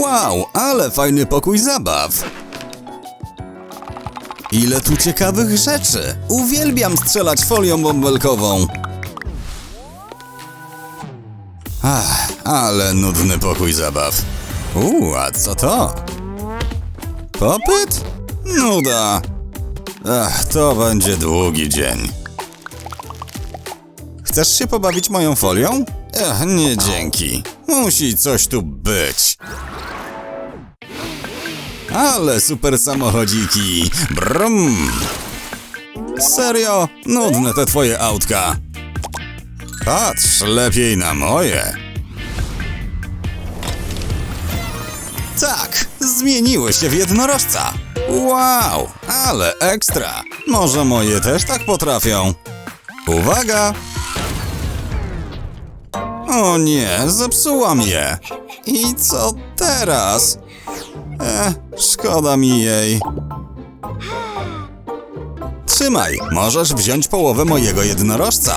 Wow, ale fajny pokój zabaw. Ile tu ciekawych rzeczy. Uwielbiam strzelać folią bąbelkową. Ach, ale nudny pokój zabaw. Uuu, a co to? Popyt? Nuda. Ach, to będzie długi dzień. Chcesz się pobawić moją folią? Ech, nie dzięki. Musi coś tu być. Ale super samochodziki. Brum. Serio? Nudne te twoje autka. Patrz lepiej na moje. Tak, zmieniły się w jednorożca. Wow, ale ekstra. Może moje też tak potrafią. Uwaga! O nie, zepsułam je. I co teraz? E, szkoda mi jej. Trzymaj, możesz wziąć połowę mojego jednorożca.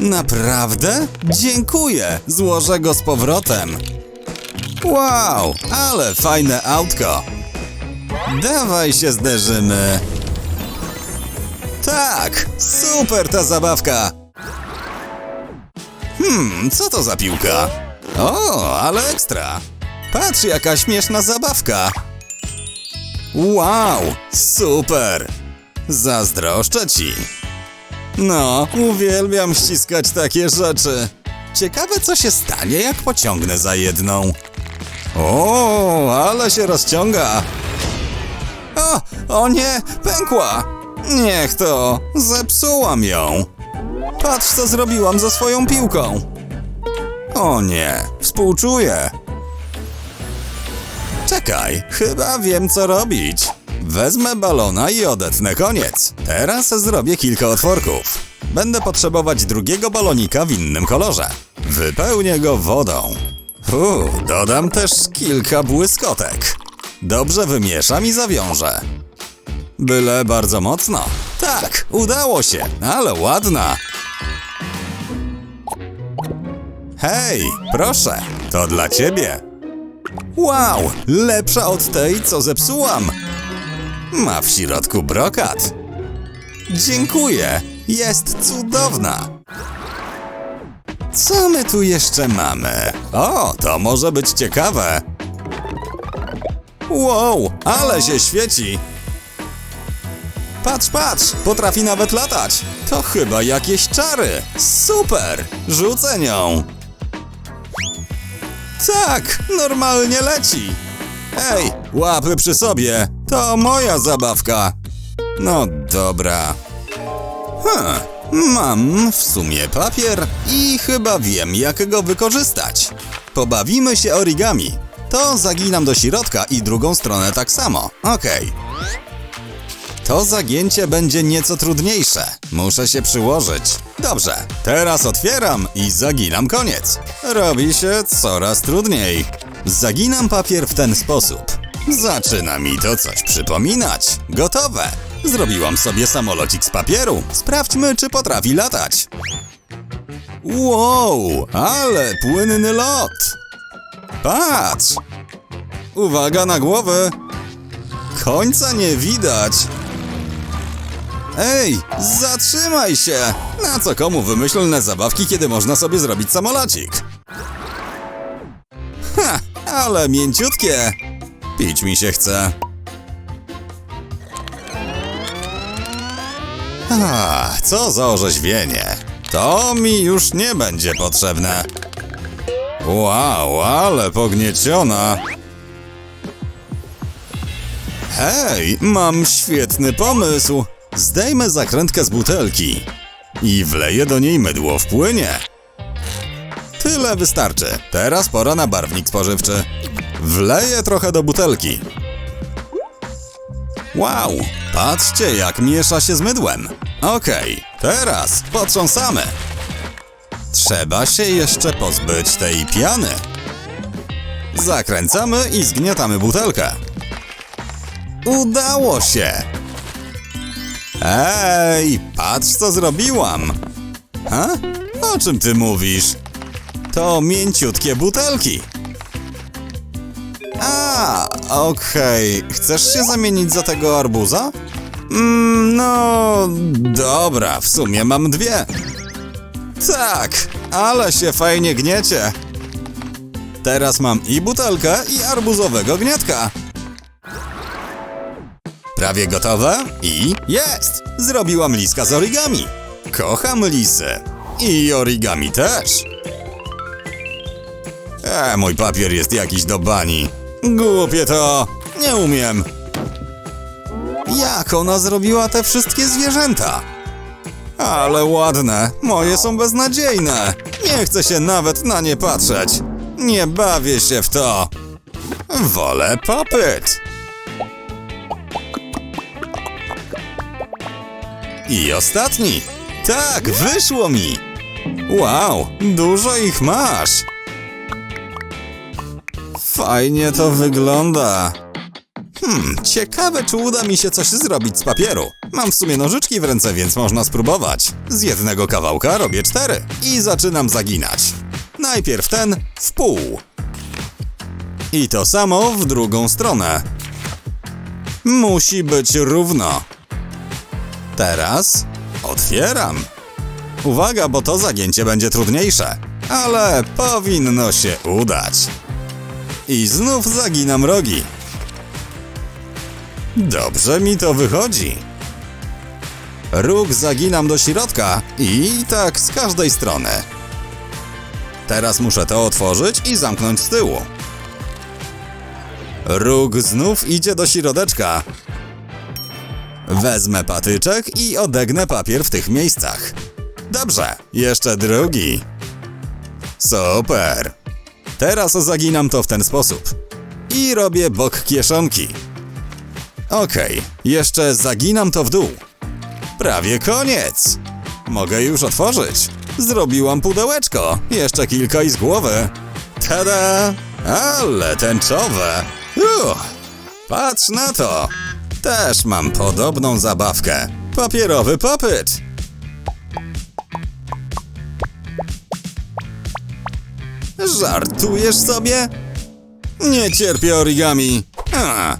Naprawdę? Dziękuję, złożę go z powrotem. Wow, ale fajne autko. Dawaj się zderzymy. Tak, super ta zabawka. Hmm, co to za piłka? O, ale ekstra. Patrz, jaka śmieszna zabawka. Wow, super. Zazdroszczę ci. No, uwielbiam ściskać takie rzeczy. Ciekawe, co się stanie, jak pociągnę za jedną. O, ale się rozciąga. O, o nie, pękła. Niech to, zepsułam ją. Patrz, co zrobiłam ze swoją piłką. O nie, współczuję. Czekaj, chyba wiem co robić. Wezmę balona i odetnę koniec. Teraz zrobię kilka otworków. Będę potrzebować drugiego balonika w innym kolorze. Wypełnię go wodą. Uuu, dodam też kilka błyskotek. Dobrze wymieszam i zawiążę. Byle bardzo mocno. Tak, udało się, ale ładna. Hej, proszę, to dla ciebie. Wow, lepsza od tej, co zepsułam. Ma w środku brokat. Dziękuję, jest cudowna. Co my tu jeszcze mamy? O, to może być ciekawe. Wow, ale się świeci. Patrz, patrz, potrafi nawet latać. To chyba jakieś czary. Super, rzucę nią. Tak, normalnie leci. Ej, łapy przy sobie. To moja zabawka. No dobra. Hm, mam w sumie papier i chyba wiem, jak go wykorzystać. Pobawimy się origami. To zaginam do środka i drugą stronę tak samo. Okej. To zagięcie będzie nieco trudniejsze. Muszę się przyłożyć. Dobrze, teraz otwieram i zaginam koniec. Robi się coraz trudniej. Zaginam papier w ten sposób. Zaczyna mi to coś przypominać. Gotowe. Zrobiłam sobie samolocik z papieru. Sprawdźmy, czy potrafi latać. Wow, ale płynny lot. Patrz. Uwaga na głowę. Końca nie widać. Ej, zatrzymaj się! Na co komu wymyślne zabawki, kiedy można sobie zrobić samolocik? Ha, ale mięciutkie! Pić mi się chce. A, co za orzeźwienie. To mi już nie będzie potrzebne. Wow, ale pognieciona. Hej, mam świetny pomysł. Zdejmę zakrętkę z butelki i wleję do niej mydło w płynie. Tyle wystarczy. Teraz pora na barwnik spożywczy. Wleję trochę do butelki. Wow, patrzcie jak miesza się z mydłem. Okej, teraz potrząsamy. Trzeba się jeszcze pozbyć tej piany. Zakręcamy i zgniatamy butelkę. Udało się! Ej, patrz co zrobiłam! Ha? O czym ty mówisz? To mięciutkie butelki. A, okej. Chcesz się zamienić za tego arbuza? Mm, no, dobra, w sumie mam dwie. Tak, ale się fajnie gniecie. Teraz mam i butelkę, i arbuzowego gniatka. Prawie gotowe? I jest! Zrobiłam liska z origami. Kocham lisy. I origami też. E, mój papier jest jakiś do bani. Głupie to. Nie umiem. Jak ona zrobiła te wszystkie zwierzęta? Ale ładne. Moje są beznadziejne. Nie chcę się nawet na nie patrzeć. Nie bawię się w to. Wolę popyt. I ostatni. Tak, wyszło mi. Wow, dużo ich masz. Fajnie to wygląda. Hmm, ciekawe, czy uda mi się coś zrobić z papieru. Mam w sumie nożyczki w ręce, więc można spróbować. Z jednego kawałka robię cztery i zaczynam zaginać. Najpierw ten w pół. I to samo w drugą stronę. Musi być równo. Teraz otwieram. Uwaga, bo to zagięcie będzie trudniejsze, ale powinno się udać. I znów zaginam rogi. Dobrze mi to wychodzi. Róg zaginam do środka i tak z każdej strony. Teraz muszę to otworzyć i zamknąć z tyłu. Róg znów idzie do środeczka. Wezmę patyczek i odegnę papier w tych miejscach. Dobrze, jeszcze drugi. Super. Teraz zaginam to w ten sposób. I robię bok kieszonki. Okej, jeszcze zaginam to w dół. Prawie koniec. Mogę już otworzyć. Zrobiłam pudełeczko. Jeszcze kilka i z głowy. Tada! Ale tęczowe. Uch, patrz na to. Też mam podobną zabawkę. Papierowy popyt. Żartujesz sobie? Nie cierpię origami. A.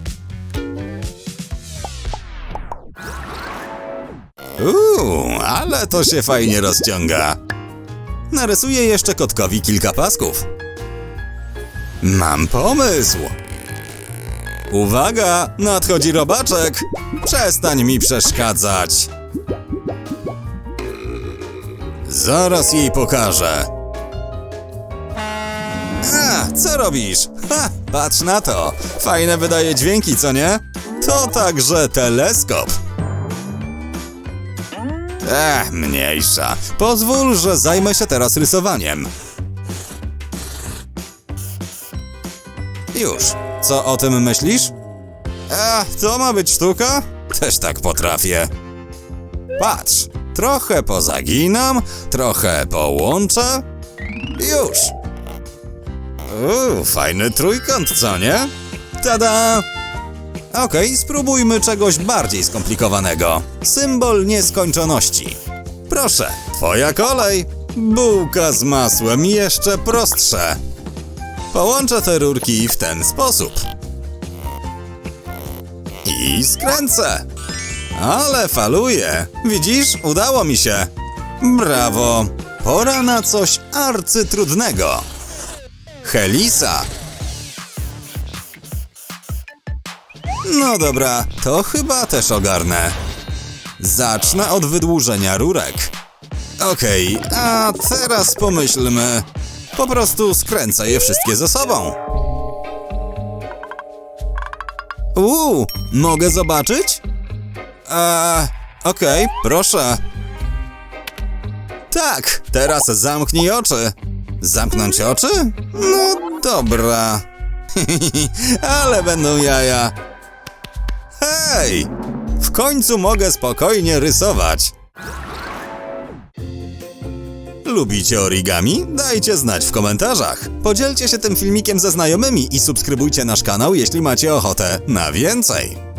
Uuu, ale to się fajnie rozciąga. Narysuję jeszcze kotkowi kilka pasków. Mam pomysł. Uwaga, nadchodzi robaczek. Przestań mi przeszkadzać. Zaraz jej pokażę. A, co robisz? Ha, patrz na to. Fajne wydaje dźwięki, co nie? To także teleskop. Ech, mniejsza. Pozwól, że zajmę się teraz rysowaniem. Już. Co o tym myślisz? A, to ma być sztuka? Też tak potrafię. Patrz, trochę pozaginam, trochę połączę. Już. Uuu, fajny trójkąt, co nie? Tada! Okej, spróbujmy czegoś bardziej skomplikowanego. Symbol nieskończoności. Proszę, twoja kolej. Bułka z masłem jeszcze prostsze. Połączę te rurki w ten sposób. I skręcę. Ale faluje. Widzisz, udało mi się. Brawo. Pora na coś arcytrudnego. Helisa. No dobra, to chyba też ogarnę. Zacznę od wydłużenia rurek. Okej, a teraz pomyślmy. Po prostu skręcę je wszystkie ze sobą. Uuu, mogę zobaczyć? Eee, okej, proszę. Tak, teraz zamknij oczy. Zamknąć oczy? No dobra. Ale będą jaja. Hej! W końcu mogę spokojnie rysować. Lubicie origami? Dajcie znać w komentarzach. Podzielcie się tym filmikiem ze znajomymi i subskrybujcie nasz kanał, jeśli macie ochotę na więcej.